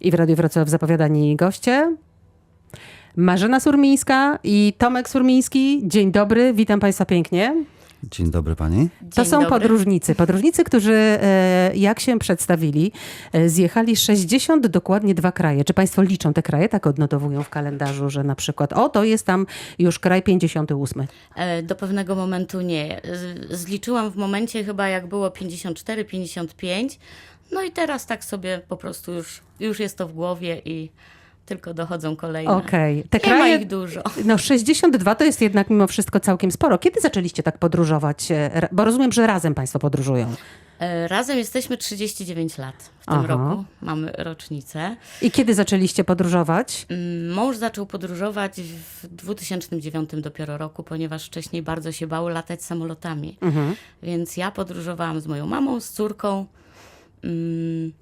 I w Radiu Wrocław zapowiadani goście. Marzena Surmińska i Tomek Surmiński. Dzień dobry, witam Państwa pięknie. Dzień dobry pani. To Dzień są dobry. podróżnicy. Podróżnicy, którzy, e, jak się przedstawili, e, zjechali 60 dokładnie dwa kraje. Czy Państwo liczą te kraje? Tak odnotowują w kalendarzu, że na przykład, o, to jest tam już kraj 58. E, Do pewnego momentu nie. Zliczyłam w momencie chyba jak było 54, 55. No i teraz tak sobie po prostu już, już jest to w głowie i tylko dochodzą kolejne. Okej. Te Nie ma kraje, ich dużo. no 62 to jest jednak mimo wszystko całkiem sporo. Kiedy zaczęliście tak podróżować? E, Bo rozumiem, że razem Państwo podróżują. E, Razem jesteśmy 39 lat w tym Aha. roku. Mamy rocznicę. I kiedy zaczęliście podróżować? Mm, Mąż zaczął podróżować w 2009 dopiero roku, ponieważ wcześniej bardzo się bał latać samolotami. Mhm. Więc ja podróżowałam z moją mamą, z córką. Mm,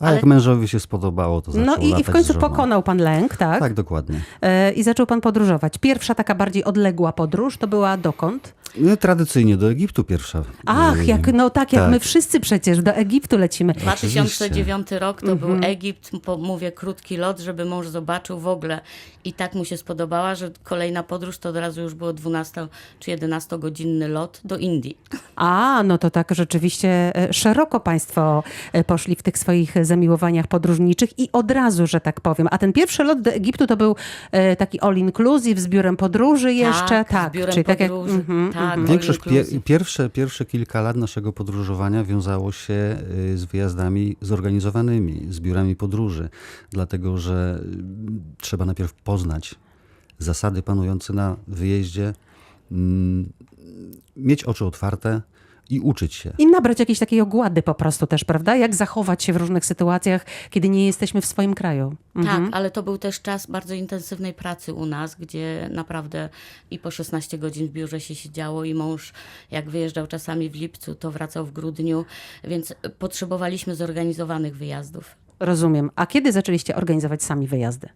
A Ale- jak mężowi się spodobało, to zaczął No i, i w końcu pokonał Pan lęk, tak? Tak, dokładnie. E, I zaczął Pan podróżować. Pierwsza taka bardziej odległa podróż to była dokąd? No, tradycyjnie do Egiptu pierwsza. Ach, jak, no tak, jak tak. my wszyscy przecież do Egiptu lecimy. 2009 rok to Mhm. był Egipt, po, mówię krótki lot, żeby mąż zobaczył w ogóle i tak mu się spodobała, że kolejna podróż to od razu już było 12 czy 11 godzinny lot do Indii. A, no to tak rzeczywiście e, szeroko Państwo e, poszli w tych swoich zamiłowaniach podróżniczych i od razu, że tak powiem. A ten pierwszy lot do Egiptu to był e, taki all inclusive z biurem podróży jeszcze? tak, z biurem czyli tak jak- podróży. mhm, tak, all Większość, pie, pierwsze, pierwsze kilka lat naszego podróżowania wiązało się y, z wyjazdami zorganizowanymi, z biurami podróży, dlatego że y, trzeba najpierw poznać zasady panujące na wyjeździe, mm, mieć oczy otwarte i uczyć się. I nabrać jakiejś takiej ogłady po prostu też, prawda? Jak zachować się w różnych sytuacjach, kiedy nie jesteśmy w swoim kraju. Mhm. Tak, ale to był też czas bardzo intensywnej pracy u nas, gdzie naprawdę i po 16 godzin w biurze się siedziało i mąż jak wyjeżdżał czasami w lipcu, to wracał w grudniu, więc potrzebowaliśmy zorganizowanych wyjazdów. Rozumiem. A kiedy zaczęliście organizować sami wyjazdy?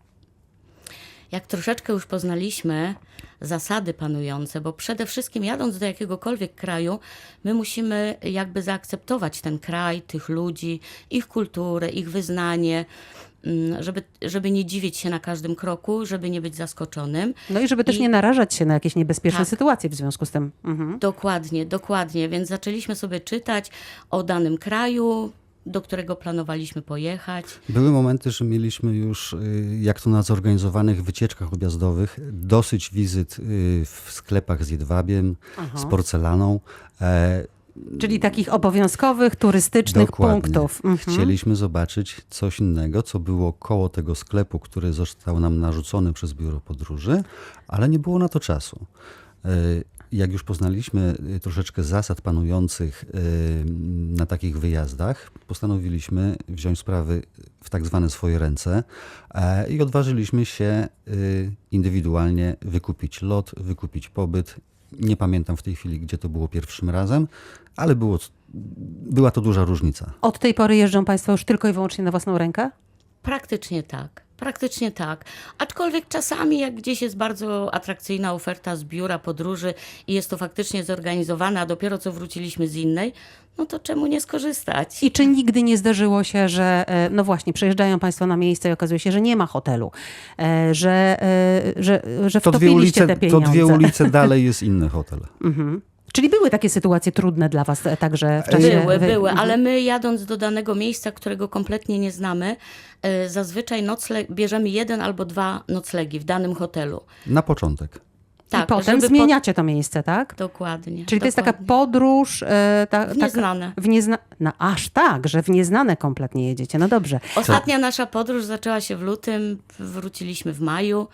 Jak troszeczkę już poznaliśmy zasady panujące, bo przede wszystkim jadąc do jakiegokolwiek kraju, my musimy jakby zaakceptować ten kraj, tych ludzi, ich kulturę, ich wyznanie, mm, żeby, żeby nie dziwić się na każdym kroku, żeby nie być zaskoczonym. No i żeby też I- nie narażać się na jakieś niebezpieczne Tak. sytuacje w związku z tym. Mhm. Dokładnie, dokładnie. Więc zaczęliśmy sobie czytać o danym kraju, do którego planowaliśmy pojechać. Były momenty, że mieliśmy już, y, jak to na zorganizowanych wycieczkach objazdowych, dosyć wizyt y, w sklepach z jedwabiem, z porcelaną. E, Czyli takich obowiązkowych, turystycznych Dokładnie. punktów. Mhm. Chcieliśmy zobaczyć coś innego, co było koło tego sklepu, który został nam narzucony przez biuro podróży, ale nie było na to czasu. Jak już poznaliśmy e, troszeczkę zasad panujących e, na takich wyjazdach, postanowiliśmy wziąć sprawy w tak zwane swoje ręce e, i odważyliśmy się e, indywidualnie wykupić lot, wykupić pobyt. Nie pamiętam w tej chwili, gdzie to było pierwszym razem, ale było, była to duża różnica. Od tej pory jeżdżą Państwo już tylko i wyłącznie na własną rękę? Praktycznie tak. Praktycznie tak. Aczkolwiek czasami, jak gdzieś jest bardzo atrakcyjna oferta z biura podróży i jest to faktycznie zorganizowane, a dopiero co wróciliśmy z innej, no to czemu nie skorzystać? I czy nigdy nie zdarzyło się, że e, no właśnie, przyjeżdżają Państwo na miejsce i okazuje się, że nie ma hotelu, e, że, e, że, że To dwie, wtopiliście ulice, te to pieniądze? dwie ulice dalej jest inny hotel. Mhm. Czyli były takie sytuacje trudne dla Was e, także w czasie... Były, wy- były, Mhm. ale my jadąc do danego miejsca, którego kompletnie nie znamy, e, zazwyczaj nocle, bierzemy jeden albo dwa noclegi w danym hotelu. Na początek. I potem Tak, zmieniacie to miejsce, tak? Pod... Dokładnie. Czyli to jest taka dokładnie. podróż... E, ta, W taka- nieznane. W niezna... No aż tak, że w nieznane kompletnie jedziecie. No dobrze. Ostatnia nasza podróż zaczęła się w lutym, wróciliśmy w maju.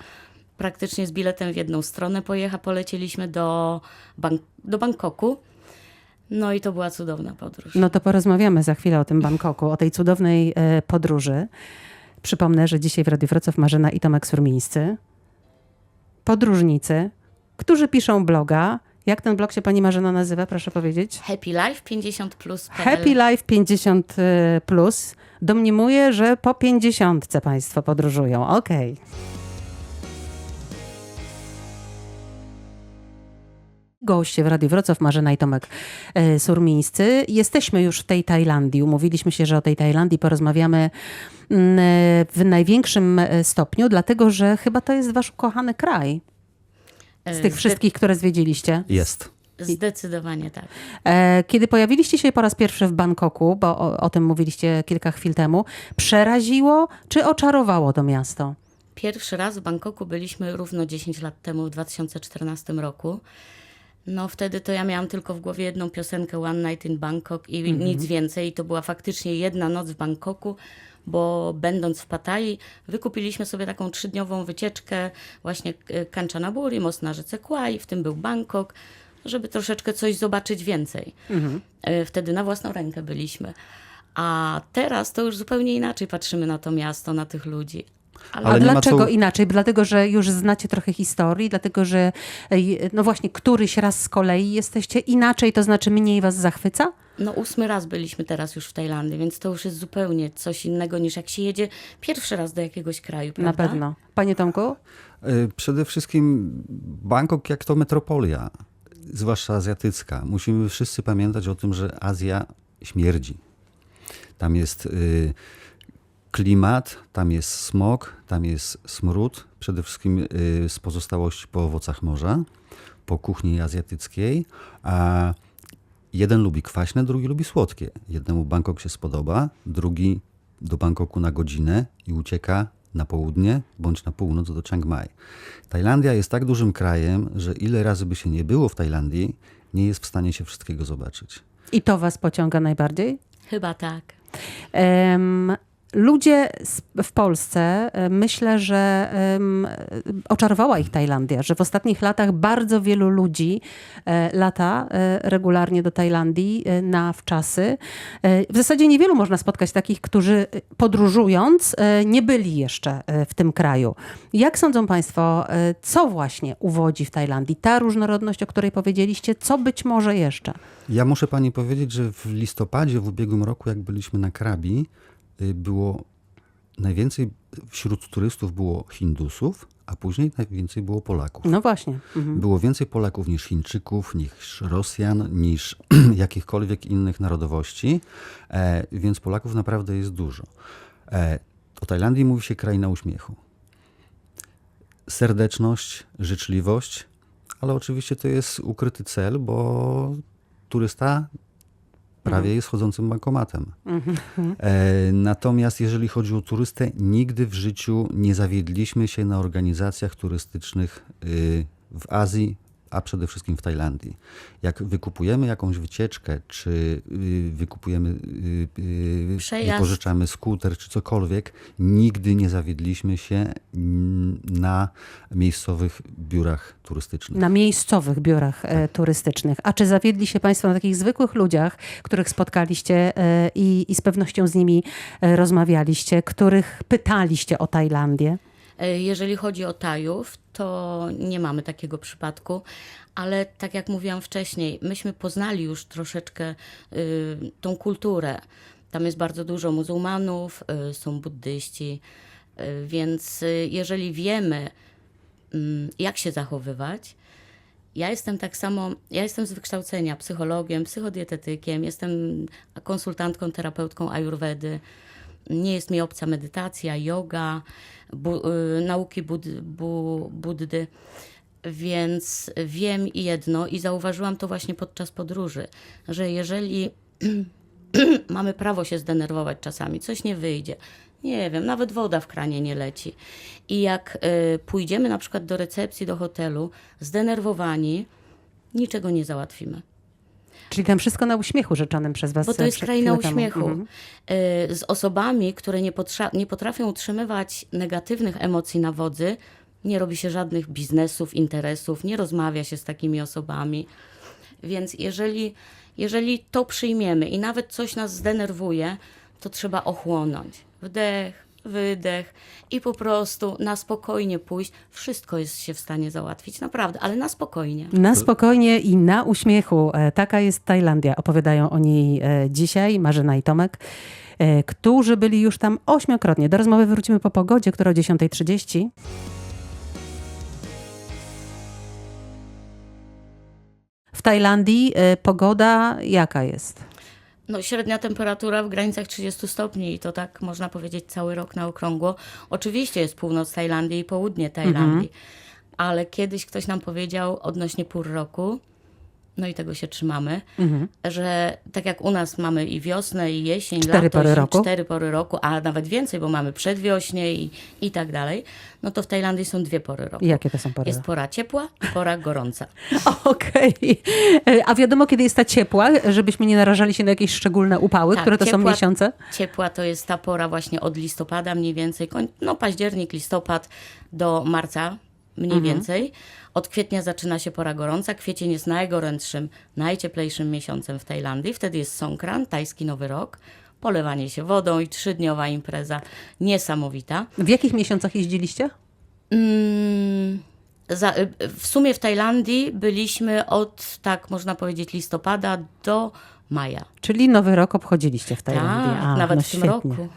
Praktycznie z biletem w jedną stronę pojecha, polecieliśmy do, Bang- do Bangkoku. No i to była cudowna podróż. No to porozmawiamy za chwilę o tym Bangkoku, o tej cudownej e, podróży. Przypomnę, że dzisiaj w Radiu Wrocław Marzena i Tomek Surmińscy. Podróżnicy, którzy piszą bloga. Jak ten blog się pani Marzena nazywa, proszę powiedzieć? Happy Life 50 plus. Happy Life 50 plus. Domniemuję, że po 50 państwo podróżują. Okej. Goście w Radiu Wrocław, Marzena i Tomek e, Surmińscy. Jesteśmy już w tej Tajlandii. Umówiliśmy się, że o tej Tajlandii porozmawiamy mm, e, w największym e, stopniu, dlatego że chyba to jest wasz ukochany kraj z tych wszystkich, które zwiedziliście. Jest. Zdecydowanie tak. Kiedy pojawiliście się po raz pierwszy w Bangkoku, bo o, o tym mówiliście kilka chwil temu, przeraziło czy oczarowało to miasto? Pierwszy raz w Bangkoku byliśmy równo 10 lat temu, w 2014 roku. No wtedy to ja miałam tylko w głowie jedną piosenkę One Night in Bangkok i nic więcej. I to była faktycznie jedna noc w Bangkoku, bo będąc w Pattaya wykupiliśmy sobie taką trzydniową wycieczkę właśnie e, Kanchanaburi, most na rzece Kwai, w tym był Bangkok, żeby troszeczkę coś zobaczyć więcej. E, Wtedy na własną rękę byliśmy. A teraz to już zupełnie inaczej patrzymy na to miasto, na tych ludzi. Ale, dlaczego co- inaczej? Dlatego, że już znacie trochę historii, dlatego, że e, no właśnie któryś raz z kolei jesteście inaczej, to znaczy mniej was zachwyca? No ósmy raz byliśmy teraz już w Tajlandii, więc to już jest zupełnie coś innego niż jak się jedzie pierwszy raz do jakiegoś kraju, prawda? Na pewno. Panie Tomku? Y, Przede wszystkim Bangkok jak to metropolia, zwłaszcza azjatycka. Musimy wszyscy pamiętać o tym, że Azja śmierdzi. Tam jest y, klimat, tam jest smog, tam jest smród, przede wszystkim y, z pozostałości po owocach morza, po kuchni azjatyckiej. A jeden lubi kwaśne, drugi lubi słodkie. Jednemu Bangkok się spodoba, drugi do Bangkoku na godzinę i ucieka na południe bądź na północ do Chiang Mai. Tajlandia jest tak dużym krajem, że ile razy by się nie było w Tajlandii, nie jest w stanie się wszystkiego zobaczyć. I to was pociąga najbardziej? Chyba tak. Em, Ludzie w Polsce, e, myślę, że oczarowała ich Tajlandia, że w ostatnich latach bardzo wielu ludzi e, lata e, regularnie do Tajlandii na wczasy. W zasadzie niewielu można spotkać takich, którzy podróżując nie byli jeszcze w tym kraju. Jak sądzą Państwo, co właśnie uwodzi w Tajlandii? Ta różnorodność, o której powiedzieliście, co być może jeszcze? Ja muszę pani powiedzieć, że w listopadzie w ubiegłym roku, jak byliśmy na Krabi, było najwięcej wśród turystów było Hindusów, a później najwięcej było Polaków. No właśnie. Mhm. Było więcej Polaków niż Chińczyków, niż Rosjan, niż jakichkolwiek innych narodowości, e, więc Polaków naprawdę jest dużo. E, o Tajlandii mówi się kraina uśmiechu. Serdeczność, życzliwość, ale oczywiście to jest ukryty cel, bo turysta prawie jest chodzącym bankomatem. E, natomiast jeżeli chodzi o turystę, nigdy w życiu nie zawiedliśmy się na organizacjach turystycznych y, w Azji, a przede wszystkim w Tajlandii. Jak wykupujemy jakąś wycieczkę, czy y, wykupujemy, y, y, Przejazd. pożyczamy skuter, czy cokolwiek, nigdy nie zawiedliśmy się na miejscowych biurach turystycznych. Na miejscowych biurach e, turystycznych. A czy zawiedli się Państwo na takich zwykłych ludziach, których spotkaliście e, i, i z pewnością z nimi e, rozmawialiście, których pytaliście o Tajlandię? Jeżeli chodzi o Tajów, to nie mamy takiego przypadku, ale tak jak mówiłam wcześniej, myśmy poznali już troszeczkę y, tą kulturę. Tam jest bardzo dużo muzułmanów, y, są buddyści, y, więc jeżeli wiemy, mm, jak się zachowywać, ja jestem tak samo, ja jestem z wykształcenia psychologiem, psychodietetykiem, jestem konsultantką, terapeutką ayurvedy. Nie jest mi obca medytacja, yoga, bu, y, nauki bud, bu, Buddy. Więc wiem jedno i zauważyłam to właśnie podczas podróży, że jeżeli mamy prawo się zdenerwować czasami, coś nie wyjdzie, nie wiem, nawet woda w kranie nie leci. I jak y, pójdziemy na przykład do recepcji, do hotelu, zdenerwowani, niczego nie załatwimy. Czyli tam wszystko na uśmiechu rzeczonym przez Was. Bo to jest kraina uśmiechu. Mhm. Y, Z osobami, które nie, nie potrafią utrzymywać negatywnych emocji na wodzy, nie robi się żadnych biznesów, interesów, nie rozmawia się z takimi osobami. Więc jeżeli, jeżeli to przyjmiemy i nawet coś nas zdenerwuje, to trzeba ochłonąć. Wdech, wydech i po prostu na spokojnie pójść. Wszystko jest się w stanie załatwić, naprawdę, ale na spokojnie. Na spokojnie i na uśmiechu. E, Taka jest Tajlandia. Opowiadają o niej e, dzisiaj Marzena i Tomek, e, którzy byli już tam ośmiokrotnie. Do rozmowy wrócimy po pogodzie, która o 10.30. Tajlandii e, pogoda jaka jest? No, średnia temperatura w granicach 30 stopni i to tak można powiedzieć cały rok na okrągło. Oczywiście jest północ Tajlandii i południe Tajlandii, ale kiedyś ktoś nam powiedział odnośnie pór roku, no i tego się trzymamy, że tak jak u nas mamy i wiosnę, i jesień, Cztery lato, pory i roku. cztery pory roku, a nawet więcej, bo mamy przedwiośnie i, i tak dalej, no to w Tajlandii są dwie pory roku. Jakie to są pory? Jest pora ciepła i pora gorąca. Okej. E, A wiadomo, kiedy jest ta ciepła, żebyśmy nie narażali się na jakieś szczególne upały, Tak, które to są ciepła- miesiące? Ciepła to jest ta pora właśnie od listopada mniej więcej, no październik, listopad do marca mniej więcej. Od kwietnia zaczyna się pora gorąca. Kwiecień jest najgorętszym, najcieplejszym miesiącem w Tajlandii. Wtedy jest Songkran, tajski Nowy Rok. Polewanie się wodą i trzydniowa impreza niesamowita. W jakich miesiącach jeździliście? Mm, za, y, w sumie w Tajlandii byliśmy od, tak można powiedzieć, listopada do maja. Czyli Nowy Rok obchodziliście w Tajlandii. Tak, A, nawet no w tym świetnie. roku.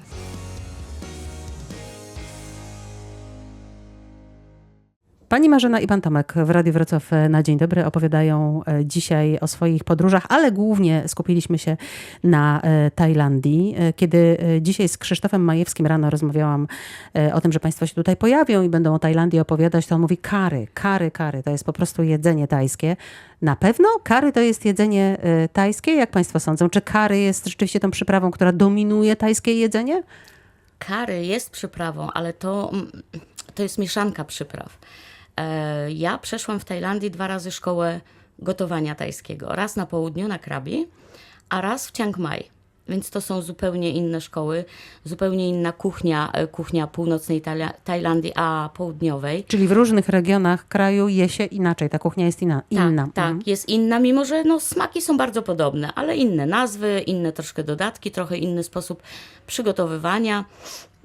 Pani Marzena i pan Tomek w Radiu Wrocław e, na Dzień Dobry opowiadają e, dzisiaj o swoich podróżach, ale głównie skupiliśmy się na e, Tajlandii. Kiedy dzisiaj z Krzysztofem Majewskim rano rozmawiałam o tym, że państwo się tutaj pojawią i będą o Tajlandii opowiadać, to on mówi kary, kary, kary. To jest po prostu jedzenie tajskie. Na pewno kary to jest jedzenie tajskie, jak państwo sądzą? Czy kary jest rzeczywiście tą przyprawą, która dominuje tajskie jedzenie? Kary jest przyprawą, ale to, mm, to jest mieszanka przypraw. E, Ja przeszłam w Tajlandii dwa razy szkołę gotowania tajskiego. Raz na południu, na Krabi, a raz w Chiang Mai. Więc to są zupełnie inne szkoły, zupełnie inna kuchnia, e, kuchnia północnej Tajla- Tajlandii, a południowej. Czyli w różnych regionach kraju je się inaczej, ta kuchnia jest inna. inna. Tak, tak, jest inna, mimo że no, smaki są bardzo podobne, ale inne nazwy, inne troszkę dodatki, trochę inny sposób przygotowywania.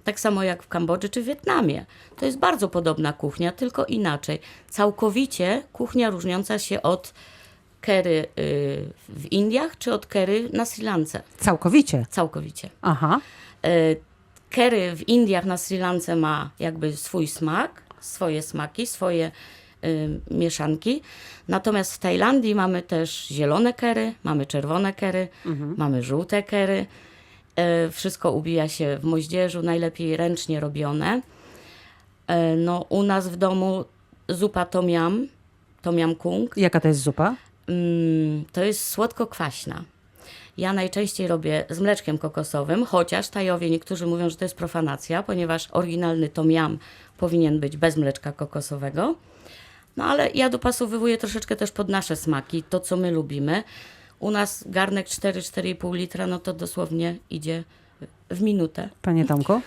Tak samo jak w Kambodży czy Wietnamie. To jest bardzo podobna kuchnia, tylko inaczej. Całkowicie kuchnia różniąca się od curry y, w Indiach czy od curry na Sri Lance. Całkowicie. Całkowicie. Aha. Y, Curry w Indiach na Sri Lance ma jakby swój smak, swoje smaki, swoje y, mieszanki. Natomiast w Tajlandii mamy też zielone curry, mamy czerwone curry, mamy żółte curry. Y, wszystko ubija się w moździerzu, najlepiej ręcznie robione. Y, no, u nas w domu zupa tom yum, tom yum kung. Jaka to jest zupa? Mm, to jest słodko-kwaśna. Ja najczęściej robię z mleczkiem kokosowym, chociaż Tajowie niektórzy mówią, że to jest profanacja, ponieważ oryginalny tom yum powinien być bez mleczka kokosowego. No ale ja dopasowywuję troszeczkę też pod nasze smaki, to co my lubimy. U nas garnek 4-4,5 litra, no to dosłownie idzie w minutę. Panie Tomku? E,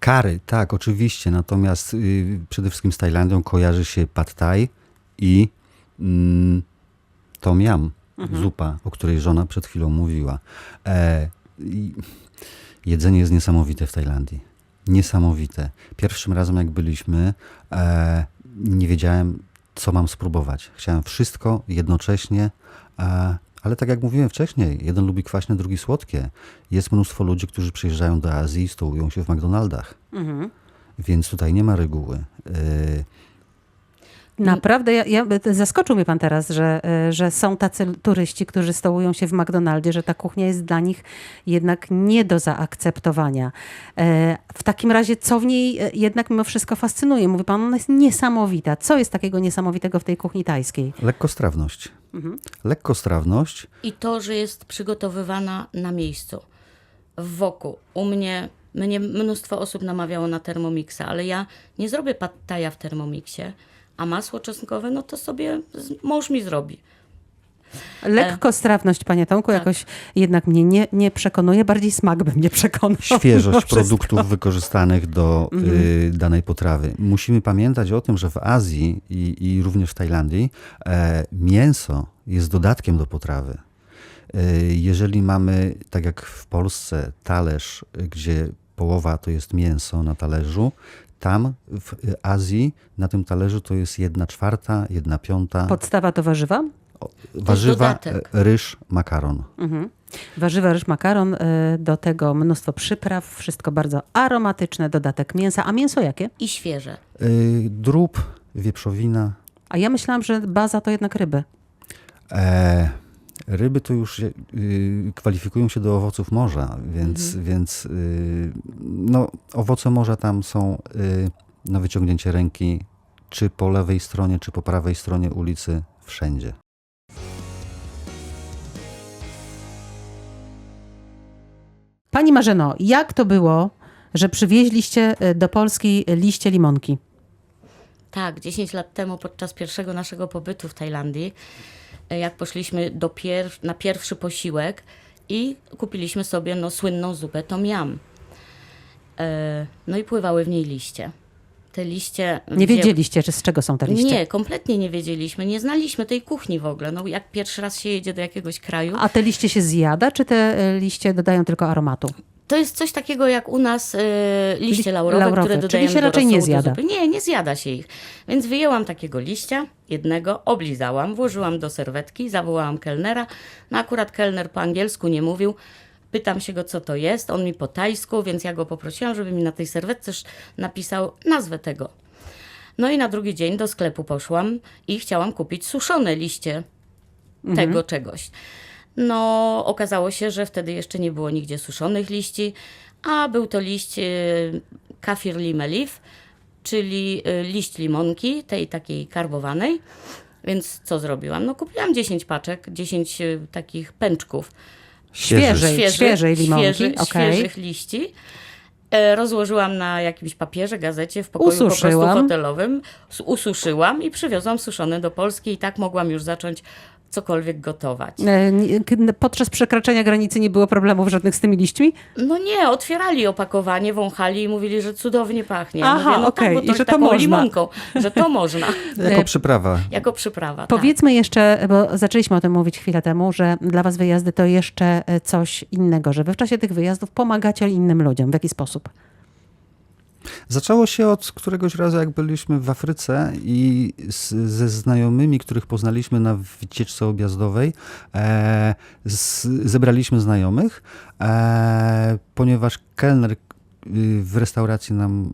Kary, tak, oczywiście. Natomiast y, przede wszystkim z Tajlandią kojarzy się pad thai i mm, tom yum, zupa, o której żona przed chwilą mówiła. E, jedzenie jest niesamowite w Tajlandii. Niesamowite. Pierwszym razem, jak byliśmy, e, nie wiedziałem, co mam spróbować. Chciałem wszystko jednocześnie, e, ale tak jak mówiłem wcześniej, jeden lubi kwaśne, drugi słodkie. Jest mnóstwo ludzi, którzy przyjeżdżają do Azji i stołują się w McDonaldach. Więc tutaj nie ma reguły. Naprawdę, ja, ja, zaskoczył mnie pan teraz, że, e, że są tacy turyści, którzy stołują się w McDonaldzie, że ta kuchnia jest dla nich jednak nie do zaakceptowania. E, W takim razie, co w niej e, jednak mimo wszystko fascynuje? Mówi pan, ona jest niesamowita. Co jest takiego niesamowitego w tej kuchni tajskiej? Lekkostrawność. Lekkostrawność. I to, że jest przygotowywana na miejscu, wokół. U mnie, mnie mnóstwo osób namawiało na Thermomixa, ale ja nie zrobię pattaja w Thermomixie, a masło czosnkowe, no to sobie mąż mi zrobi. Lekkostrawność, panie Tomku, Tak. jakoś jednak mnie nie, nie przekonuje. Bardziej smak by mnie przekonał. Świeżość produktów wykorzystanych do y, danej potrawy. Musimy pamiętać o tym, że w Azji i, i również w Tajlandii e, mięso jest dodatkiem do potrawy. E, jeżeli mamy, tak jak w Polsce, talerz, gdzie połowa to jest mięso na talerzu, tam w y, Azji na tym talerzu to jest jedna czwarta, jedna piąta Podstawa to warzywa? warzywa, e, ryż, makaron. Mhm. Warzywa, ryż, makaron, y, do tego mnóstwo przypraw, wszystko bardzo aromatyczne, dodatek mięsa. A mięso jakie? I świeże. Y, drób, wieprzowina, A ja myślałam, że baza to jednak ryby. E, ryby to już y, kwalifikują się do owoców morza, więc, więc y, no, owoce morza tam są y, na wyciągnięcie ręki, czy po lewej stronie, czy po prawej stronie ulicy, wszędzie. Pani Marzeno, jak to było, że przywieźliście do Polski liście limonki? Tak, 10 lat temu podczas pierwszego naszego pobytu w Tajlandii, jak poszliśmy do pier- na pierwszy posiłek i kupiliśmy sobie no, słynną zupę tom yum. E, No i pływały w niej liście. Te liście... Nie wzię- wiedzieliście, czy z czego są te liście? Nie, kompletnie nie wiedzieliśmy. Nie znaliśmy tej kuchni w ogóle. No, jak pierwszy raz się jedzie do jakiegoś kraju, A te liście się zjada, czy te e, liście dodają tylko aromatu? To jest coś takiego jak u nas e, liście Li- laurowe, laurowe, które czyli dodajemy się do raczej nie zjada. Nie, nie zjada się ich. Więc wyjęłam takiego liścia, jednego, oblizałam, włożyłam do serwetki, zawołałam kelnera. No akurat kelner po angielsku nie mówił. Pytam się go, co to jest. On mi po tajsku, więc ja go poprosiłam, żeby mi na tej serwetce napisał nazwę tego. No i na drugi dzień do sklepu poszłam i chciałam kupić suszone liście tego czegoś. No, okazało się, że wtedy jeszcze nie było nigdzie suszonych liści, a był to liść y, kafir lime leaf, czyli y, liść limonki, tej takiej karbowanej. Więc co zrobiłam? No kupiłam 10 paczek, 10 y, takich pęczków Świeżej, świeżej limonki, świeży, okej. świeżych liści. E, Rozłożyłam na jakimś papierze, gazecie w pokoju po Ususzyłam. prostu hotelowym. Ususzyłam i przywiozłam suszone do Polski i tak mogłam już zacząć cokolwiek gotować. E, Podczas przekraczania granicy nie było problemów żadnych z tymi liśćmi? No nie, otwierali opakowanie, wąchali i mówili, że cudownie pachnie. Aha, Mówię, no okej, tak, i bo że to to taką można. limonką, że to można. Jako E, przyprawa. Jako przyprawa. tak. Powiedzmy jeszcze, bo zaczęliśmy o tym mówić chwilę temu, że dla was wyjazdy to jeszcze e, coś innego, że wy w czasie tych wyjazdów pomagacie innym ludziom. W jaki sposób? Zaczęło się od któregoś razu, jak byliśmy w Afryce i z, ze znajomymi, których poznaliśmy na wycieczce objazdowej, e, z, zebraliśmy znajomych, e, ponieważ kelner y, w restauracji nam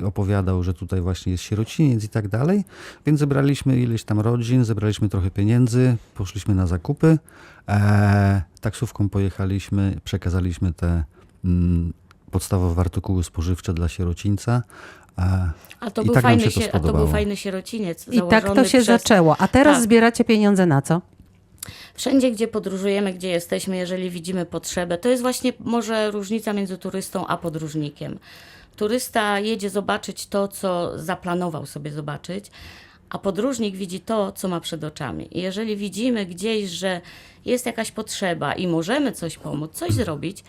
y, opowiadał, że tutaj właśnie jest sierociniec i tak dalej, więc zebraliśmy ileś tam rodzin, zebraliśmy trochę pieniędzy, poszliśmy na zakupy, e, taksówką pojechaliśmy, przekazaliśmy te mm, podstawowe artykuły spożywcze dla sierocińca. E, A to, I był tak nam fajny się to a to był spodobało. fajny sierociniec. I tak to się przez... zaczęło. A teraz Tak. zbieracie pieniądze na co? Wszędzie, gdzie podróżujemy, gdzie jesteśmy, jeżeli widzimy potrzebę, to jest właśnie może różnica między turystą a podróżnikiem. Turysta jedzie zobaczyć to, co zaplanował sobie zobaczyć, a podróżnik widzi to, co ma przed oczami. I jeżeli widzimy gdzieś, że jest jakaś potrzeba i możemy coś pomóc, coś zrobić,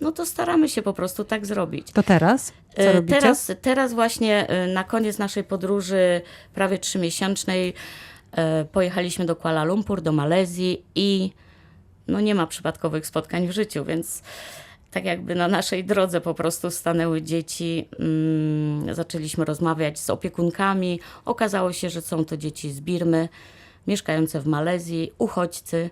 no to staramy się po prostu tak zrobić. To teraz? Co E, robicie? Teraz, teraz właśnie e, na koniec naszej podróży prawie trzymiesięcznej e, pojechaliśmy do Kuala Lumpur, do Malezji i no nie ma przypadkowych spotkań w życiu, więc tak jakby na naszej drodze po prostu stanęły dzieci, mm, zaczęliśmy rozmawiać z opiekunkami. Okazało się, że są to dzieci z Birmy, mieszkające w Malezji, uchodźcy.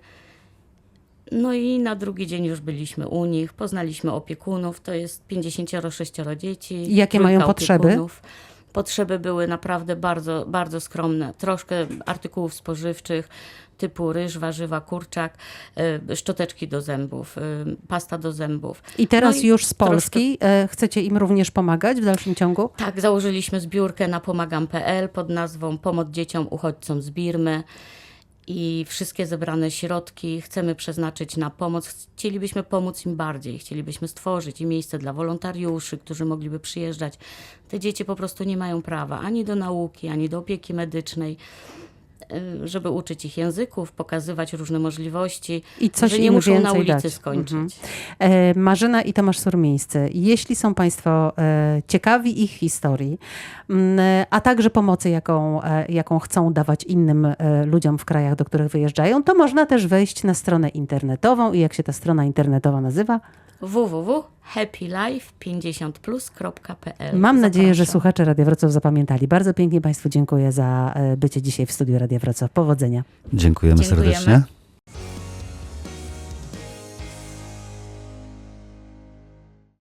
No i na drugi dzień już byliśmy u nich, poznaliśmy opiekunów, to jest 56 dzieci. Jakie mają potrzeby? opiekunów. Potrzeby były naprawdę bardzo, bardzo skromne. Troszkę artykułów spożywczych typu ryż, warzywa, kurczak, y, szczoteczki do zębów, y, pasta do zębów. I teraz No i już z troszkę- Polski e, chcecie im również pomagać w dalszym ciągu? Tak, założyliśmy zbiórkę na pomagam.pl pod nazwą Pomoc dzieciom uchodźcom z Birmy i wszystkie zebrane środki chcemy przeznaczyć na pomoc. Chcielibyśmy pomóc im bardziej, chcielibyśmy stworzyć i miejsce dla wolontariuszy, którzy mogliby przyjeżdżać. Te dzieci po prostu nie mają prawa ani do nauki, ani do opieki medycznej, żeby uczyć ich języków, pokazywać różne możliwości, I coś że nie muszą na ulicy dać. skończyć. Mhm. E, Marzena i Tomasz Surmińscy, jeśli są Państwo e, ciekawi ich historii, m, e, a także pomocy, jaką, e, jaką chcą dawać innym e, ludziom w krajach, do których wyjeżdżają, to można też wejść na stronę internetową i jak się ta strona internetowa nazywa? www.happylife50plus.pl Mam nadzieję, że Zapraszam. słuchacze Radia Wrocław zapamiętali. Bardzo pięknie Państwu dziękuję za e, bycie dzisiaj w studiu Radia Wrocław. Powodzenia. dziękujemy Dziękujemy. serdecznie.